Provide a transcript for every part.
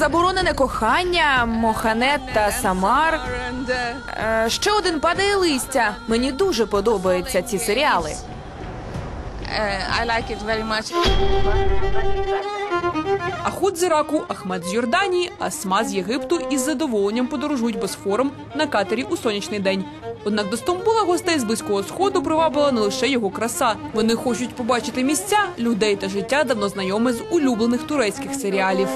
Заборонене кохання, Моханет та Самар. Е, ще один падає листя. Мені дуже подобаються ці серіали. I like it very much. Ахуд з Іраку, Ахмед з Йорданії, Асма з Єгипту із задоволенням подорожують Босфором на катері у сонячний день. Однак до Стамбула гостей з близького сходу привабила не лише його краса. Вони хочуть побачити місця, людей та життя давно знайоме з улюблених турецьких серіалів.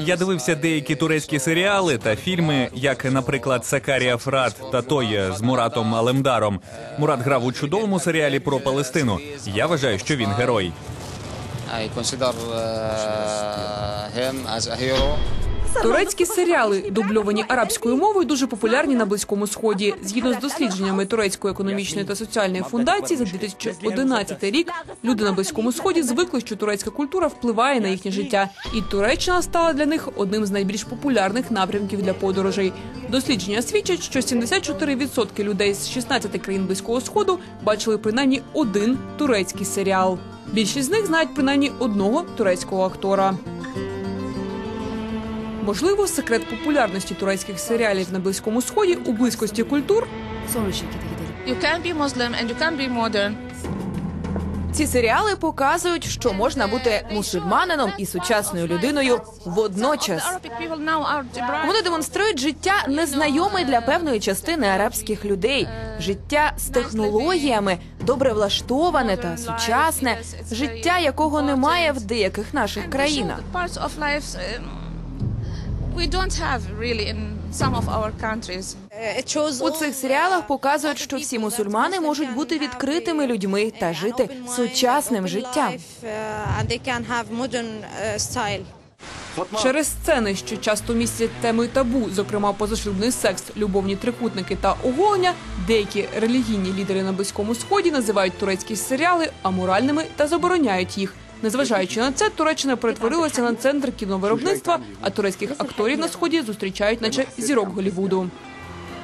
Я дивився деякі турецькі серіали та фільми, як, наприклад, Сакарія Фрат та той з Муратом Алемдаром. Мурат грав у чудовому серіалі про Палестину. Я вважаю, що він герой. I consider uh, him as a hero. Турецькі серіали, дубльовані арабською мовою, дуже популярні на близькому сході. Згідно з дослідженнями турецької економічної та соціальної фундації за 2011 рік, люди на близькому сході звикли, що турецька культура впливає на їхнє життя, і Туреччина стала для них одним з найбільш популярних напрямків для подорожей. Дослідження свідчать, що 74% людей з 16 країн близького сходу бачили принаймні один турецький серіал. Більшість з них знають принаймні одного турецького актора. Можливо, секрет популярності турецьких серіалів на близькому сході у близькості культур You can be Muslim and you can be modern. Ці серіали показують, що можна бути мусульманином і сучасною людиною водночас. Вони демонструють життя незнайоме для певної частини арабських людей, життя з технологіями, добре влаштоване та сучасне, життя якого немає в деяких наших країнах. We don't have really in some of our countries. У цих серіалах показують, що всі мусульмани можуть бути відкритими людьми та жити сучасним життям. uh, style. через сцени, що часто містять теми табу, зокрема позашлюбний секс, любовні трикутники та оголення, деякі релігійні лідери на близькому сході називають турецькі серіали аморальними та забороняють їх. Незважаючи на це, Туреччина перетворилася на центр кіновиробництва, а турецьких акторів на сході зустрічають, наче зірок Голівуду.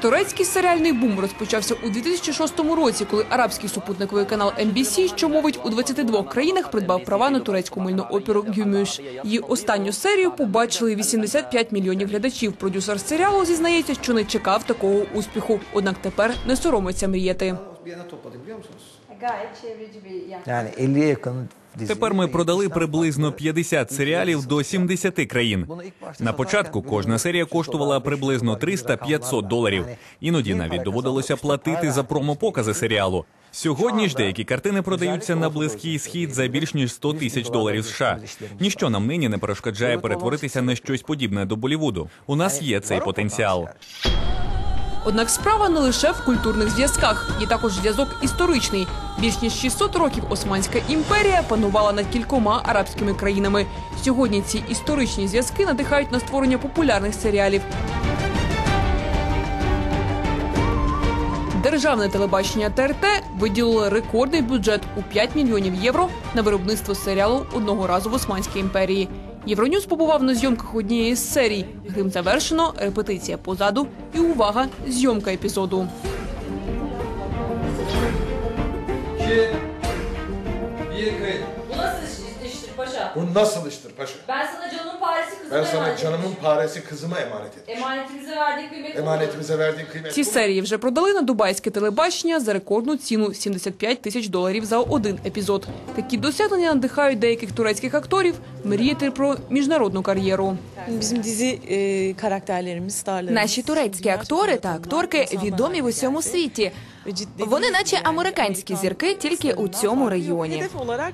Турецький серіальний бум розпочався у 2006 році, коли арабський супутниковий канал MBC, що мовить у 22 країнах, придбав права на турецьку мильну оперу «Гюмüş». Її останню серію побачили 85 мільйонів глядачів. Продюсер серіалу зізнається, що не чекав такого успіху, однак тепер не соромиться мріяти. Yani 50'ye yakın. Тепер ми продали приблизно 50 серіалів до 70 країн. На початку кожна серія коштувала приблизно 300-500 доларів. Іноді навіть доводилося платити за промопокази серіалу. Сьогодні ж деякі картини продаються на близький схід за більш ніж 100 тисяч доларів США. Ніщо нам нині не перешкоджає перетворитися на щось подібне до Болівуду. У нас є цей потенціал. Однак справа не лише в культурних зв'язках, є також зв'язок історичний. Більш ніж 600 років Османська імперія панувала над кількома арабськими країнами. Сьогодні ці історичні зв'язки надихають на створення популярних серіалів. Державне телебачення ТРТ виділило рекордний бюджет у 5 мільйонів євро на виробництво серіалу одного разу в Османській імперії. Євроньюз побував на зйомках однієї з серій. Грим завершено, репетиція позаду і увага, зйомка епізоду. Iştir paşa? Bu nasıl iştir paşa? Ben sana canımın paresi kızıma Ben sana emanet canımın etmişim. paresi kızıma emanet ettim. Emanetimize verdiği kıymet Emanetimize verdiğin kıymet. Ці серії вже продали на дубайське телебачення за рекордну ціну 75 тисяч доларів за один епізод. Такі досягнення надихають деяких турецьких акторів мріяти про міжнародну кар'єру. Bizim dizi e, karakterlerimiz, starlarımız. Наші турецькі актори та акторки відомі в усьому світі. Вони, наче американські зірки, тільки у цьому регіоні.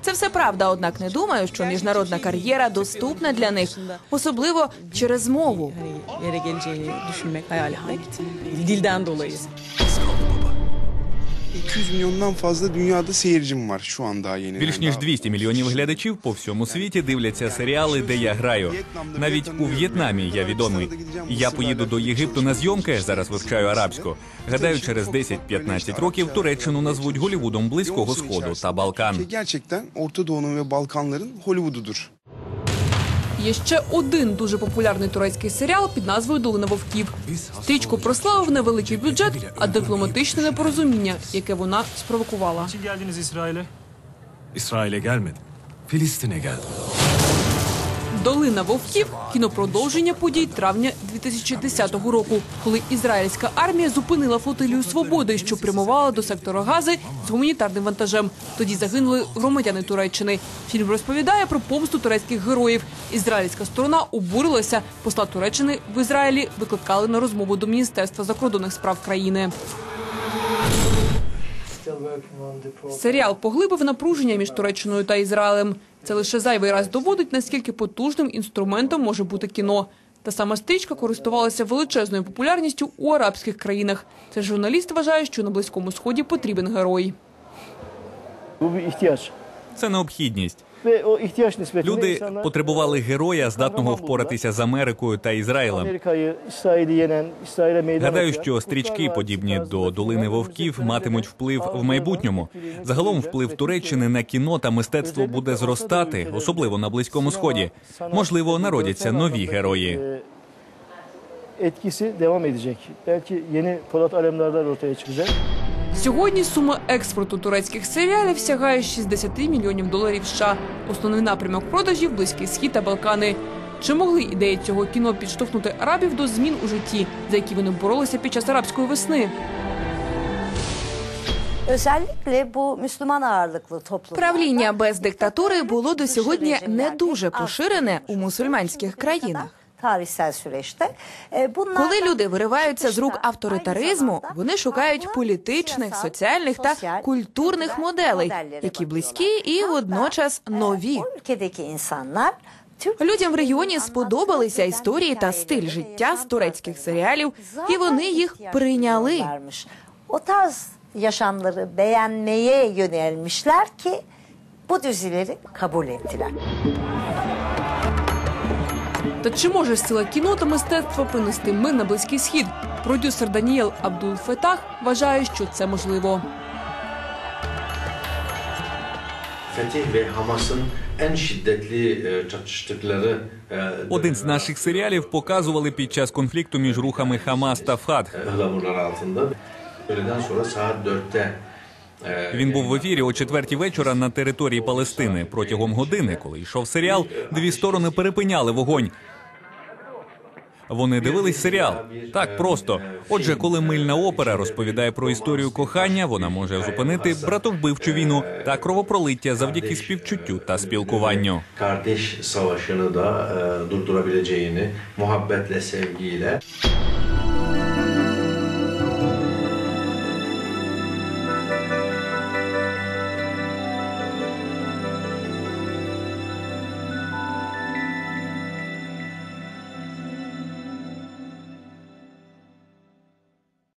Це все правда, однак не думаю, що міжнародна кар'єра доступна для них, особливо через мову. Dilden. 200 milyondan fazla dünyada seyircim var şu an daha yeni. Більш ніж daha- 200 мільйонів глядачів по всьому світі дивляться серіали, де я граю. Навіть у В'єтнамі я відомий. Я поїду до Єгипту на зйомки. Зараз вивчаю арабську. Гадаю, через 10-15 років Туреччину назвуть Голівудом близького сходу та Балкан. Gerçekten Orta Doğu'nun ve Balkanların Hollywood'udur. Є ще один дуже популярний турецький серіал під назвою Долина вовків. Стрічку прославив невеликий бюджет, а дипломатичне непорозуміння, яке вона спровокувала. Niçin Долина вовків кінопродовження подій травня 2010 року, коли ізраїльська армія зупинила флотилію свободи, що прямувала до сектора Гази з гуманітарним вантажем. Тоді загинули громадяни Туреччини. Фільм розповідає про помсту турецьких героїв. Ізраїльська сторона обурилася. Посла Туреччини в Ізраїлі викликали на розмову до міністерства закордонних справ країни. Серіал поглибив напруження між Туреччиною та Ізраїлем. Це лише зайвий раз доводить, наскільки потужним інструментом може бути кіно. Та сама стрічка користувалася величезною популярністю у арабських країнах. Це журналіст вважає, що на близькому сході потрібен герой. Це необхідність. Люди потребували героя, здатного впоратися з Америкою та Ізраїлем. Гадаю, що стрічки, подібні до долини вовків, матимуть вплив в майбутньому. Загалом вплив Туреччини на кіно та мистецтво буде зростати, особливо на близькому сході. Можливо, народяться нові герої. e, etkisi devam edecek. Belki yeni Polat Alemdarlar ortaya çıkacak. Сьогодні сума експорту турецьких серіалів сягає 60 мільйонів доларів США. Основний напрямок продажів близький схід та Балкани. Чи могли ідеї цього кіно підштовхнути арабів до змін у житті, за які вони боролися під час арабської весни? Правління без диктатури було до сьогодні не дуже поширене у мусульманських країнах. Tarihsel süreçte e, Коли люди вириваються з рук авторитаризму, вони шукають політичних, соціальних та культурних моделей, які близькі і водночас нові. o ülkedeki insanlar Türk Людям в регіоні сподобалися історії та стиль життя з турецьких серіалів, і вони їх прийняли. yaşamları beğenmeye yönelmişler ki bu dizileri kabul ettiler. Та чи може сила кіно та мистецтва принести мир на близький схід? Продюсер Даніел Абдул Фетах вважає, що це можливо. Fetih ve Hamas'ın en şiddetli çatıştıkları Один з наших серіалів показували під час конфлікту між рухами Хамас та Фатх. 4'te e, Він був в ефірі о четвертій вечора на території Палестини. Протягом години, коли йшов серіал, дві сторони перепиняли вогонь. Вони дивились серіал так просто. Отже, коли мильна опера розповідає про історію кохання, вона може зупинити братовбивчу війну та кровопролиття завдяки співчуттю та спілкуванню. kardeş savaşını da durdurabileceğini muhabbetle, sevgiyle